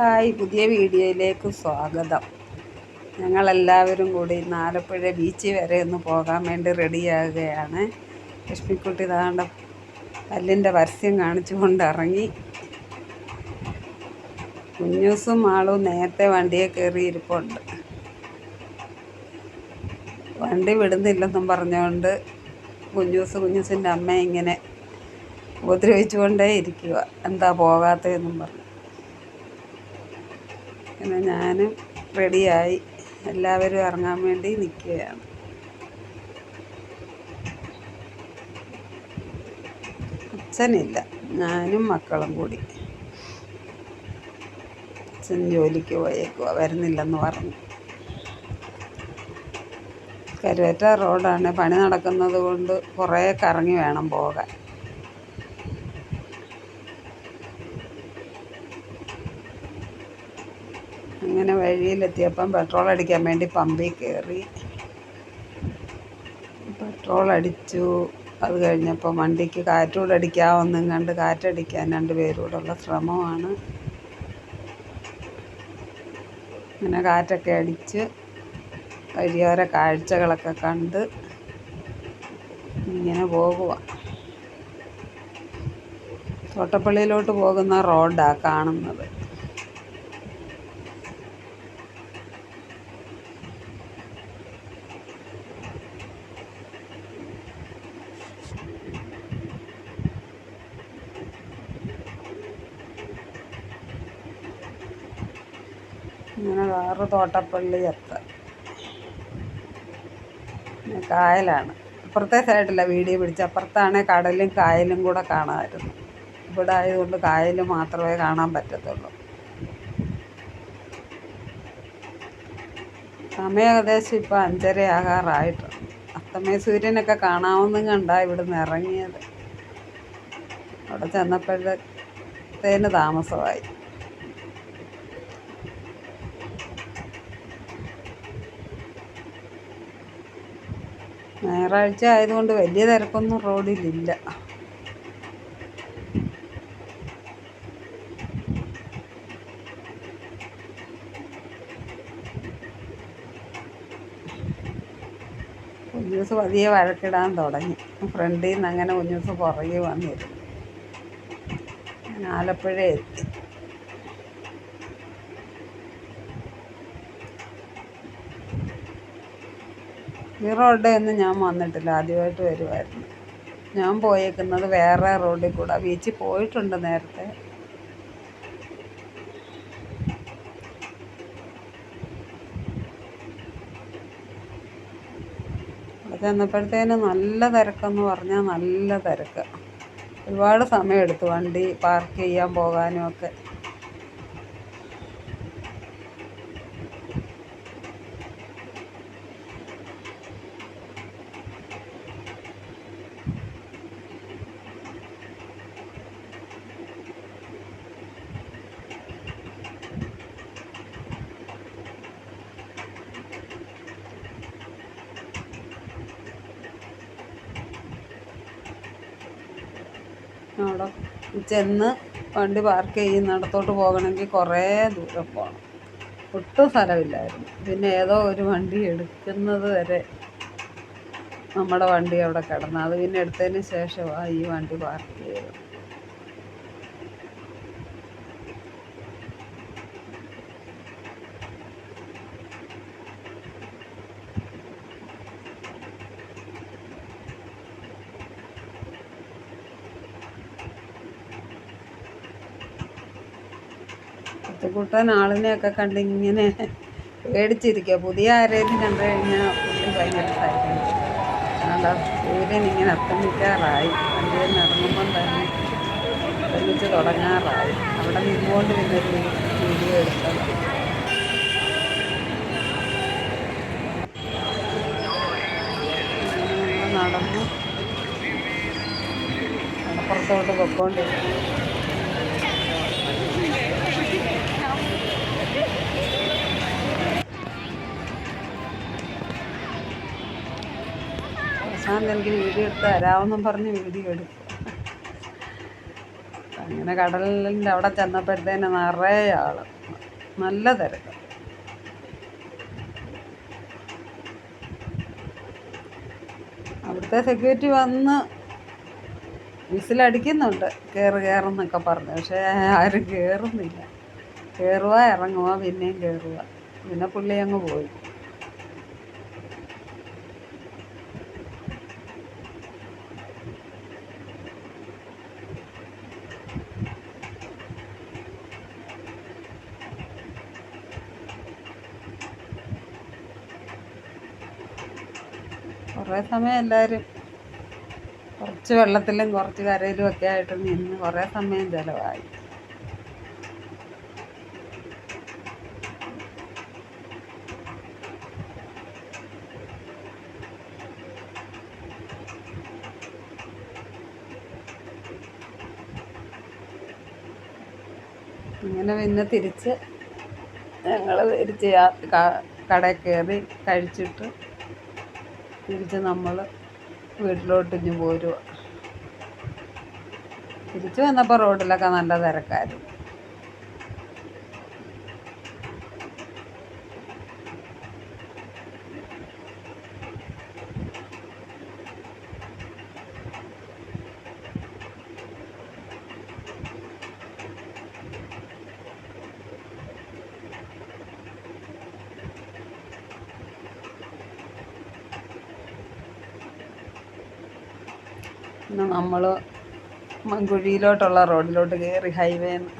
Hi പുതിയ വീഡിയോയിലേക്ക് സ്വാഗതം. ഞങ്ങളെല്ലാവരും കൂടി ഇന്ന് ആലപ്പുഴ ബീച്ച് വരെ ഒന്ന് പോകാൻ വേണ്ടി റെഡിയാകുകയാണ്. ലക്ഷ്മിക്കുട്ടി താണ്ട പല്ലിന്റെ പരസ്യം കാണിച്ചുകൊണ്ട് ഇറങ്ങി കുഞ്ഞൂസും ആളും നേരത്തെ വണ്ടിയെ കയറി ഇരിപ്പുണ്ട് വണ്ടി വിടുന്നില്ലെന്നും പറഞ്ഞുകൊണ്ട് കുഞ്ഞൂസ് കുഞ്ഞൂസിന്റെ അമ്മ ഇങ്ങനെ ഉപദ്രവിച്ചുകൊണ്ടേ ഇരിക്കുക എന്താ പോകാത്തതെന്നും പറഞ്ഞു. പിന്നെ ഞാനും റെഡിയായി. എല്ലാവരും ഇറങ്ങാൻ വേണ്ടി നിൽക്കുകയാണ് അച്ഛനില്ല. ഞാനും മക്കളും കൂടി. അച്ഛൻ ജോലിക്ക് പോയേക്കുക വരുന്നില്ലെന്ന് പറഞ്ഞു. കരുവേറ്റ റോഡാണ്. പണി നടക്കുന്നത് കൊണ്ട് കുറേ കറങ്ങി വേണം പോകാൻ. അങ്ങനെ വഴിയിലെത്തിയപ്പം പെട്രോൾ അടിക്കാൻ വേണ്ടി പമ്പിൽ കയറി. പെട്രോൾ അടിച്ചു. അത് കഴിഞ്ഞപ്പോൾ വണ്ടിക്ക് കാറ്റൂടെ അടിക്കാമെന്നും കണ്ട് കാറ്റടിക്കാൻ രണ്ട് പേരൂടെയുള്ള ശ്രമമാണ്. അങ്ങനെ കാറ്റൊക്കെ അടിച്ച് വഴിയോര കാഴ്ചകളൊക്കെ കണ്ട് ഇങ്ങനെ പോകുക തോട്ടപ്പള്ളിയിലോട്ട് പോകുന്ന റോഡാണ് കാണുന്നത്. ഇങ്ങനെ വേറെ തോട്ടപ്പള്ളി എത്താം കായലാണ്. അപ്പുറത്തെ സൈഡില്ല വീഡിയോ പിടിച്ച്. അപ്പുറത്താണ് കടലും കായലും കൂടെ കാണാമായിരുന്നു. ഇവിടെ ആയതുകൊണ്ട് കായൽ മാത്രമേ കാണാൻ പറ്റത്തുള്ളൂ. സമയം ഏകദേശം ഇപ്പോൾ അഞ്ചര ആകാറായിട്ടുണ്ട്. അസ്തമയ സൂര്യനൊക്കെ കാണാമെന്നും കണ്ടാ ഇവിടുന്ന് ഇറങ്ങിയത്. അവിടെ ചെന്നപ്പോഴത്തേന് താമസമായി. ഞായറാഴ്ച ആയതുകൊണ്ട് വലിയ തിരക്കൊന്നും റോഡിലില്ല കുഞ്ഞൂസ് പതിയെ വഴക്കിടാൻ തുടങ്ങി. ഫ്രണ്ടിൽ നിന്ന് അങ്ങനെ കുഞ്ഞൂസ് പുറകെ വന്നിരുന്നു. ആലപ്പുഴ എത്തി. ഈ റോഡിൽ ഒന്നും ഞാൻ വന്നിട്ടില്ല. ആദ്യമായിട്ട് വരുമായിരുന്നു ഞാൻ പോയേക്കുന്നത് വേറെ റോഡിൽ കൂടെ. ബീച്ചിൽ പോയിട്ടുണ്ട് നേരത്തെ. ചെന്നപ്പോഴത്തേന് നല്ല തിരക്കെന്ന് പറഞ്ഞാൽ നല്ല തിരക്ക്. ഒരുപാട് സമയമെടുത്തു വണ്ടി പാർക്ക് ചെയ്യാൻ പോകാനും ഒക്കെ. അവിടെ ചെന്ന് വണ്ടി പാർക്ക് ചെയ്യുന്നിടത്തോട്ട് പോകണമെങ്കിൽ കുറേ ദൂരം പോകണം. ഒട്ടും സ്ഥലമില്ലായിരുന്നു. പിന്നെ ഏതോ ഒരു വണ്ടി എടുക്കുന്നത് വരെ നമ്മുടെ വണ്ടി അവിടെ കിടന്നു. അത് പിന്നെ എടുത്തതിന് ശേഷമാണ് ഈ വണ്ടി പാർക്ക് ചെയ്തത്. കുത്തിക്കുട്ടൻ ആളിനെയൊക്കെ കണ്ട് ഇങ്ങനെ പേടിച്ചിരിക്കുക. പുതിയ ആരെങ്കിലും കണ്ടു കഴിഞ്ഞാൽ പുള്ളി ഭയങ്കര അതുകൊണ്ട് സൂര്യൻ ഇങ്ങനെ അസ്തമിക്കാറായി. വണ്ടിയിൽ ഇറങ്ങുമ്പം തന്നെ ഒരുമിച്ച് തുടങ്ങാറായി. അവിടെ നിന്നുകൊണ്ട് പിന്നൊരു വീഡിയോ എടുത്തത് നടന്നു. അപ്പുറത്തോട്ട് പൊക്കോണ്ടിരിക്കുന്നു. അവസാനം എനിക്ക് വീഡിയോ എടുത്ത് തരാമെന്നും പറഞ്ഞ് വീഡിയോ എടുക്കും അങ്ങനെ കടലിന്റെ അവിടെ ചെന്നപ്പോഴത്തേന് നിറയെ ആൾ നല്ല തിരക്ക്. അവിടുത്തെ സെക്യൂരിറ്റി വന്ന് വിസിലടിക്കുന്നുണ്ട്. കയറ് കയറുന്നൊക്കെ പറഞ്ഞു. പക്ഷേ ആരും കയറുന്നില്ല കയറുക ഇറങ്ങുക പിന്നെയും കയറുക പിന്നെ പുള്ളി അങ്ങ് പോയി. കുറേ സമയം എല്ലാവരും കുറച്ച് വെള്ളത്തിലും കുറച്ച് കരയിലും ഒക്കെ ആയിട്ട് നിന്ന് കുറേ സമയം ചിലവായി. അങ്ങനെ പിന്നെ തിരിച്ച് ഞങ്ങൾ തിരിച്ച് കടയിൽ കയറി കഴിച്ചിട്ട് തിരിച്ച് നമ്മൾ വീട്ടിലോട്ട് ഇഞ്ഞ് പോരുക തിരിച്ച് വന്നപ്പോൾ റോഡിലൊക്കെ നല്ല തിരക്കായിരുന്നു. നമ്മൾ മങ്കുഴിയിലോട്ടുള്ള റോഡിലോട്ട് കയറി ഹൈവേന്ന്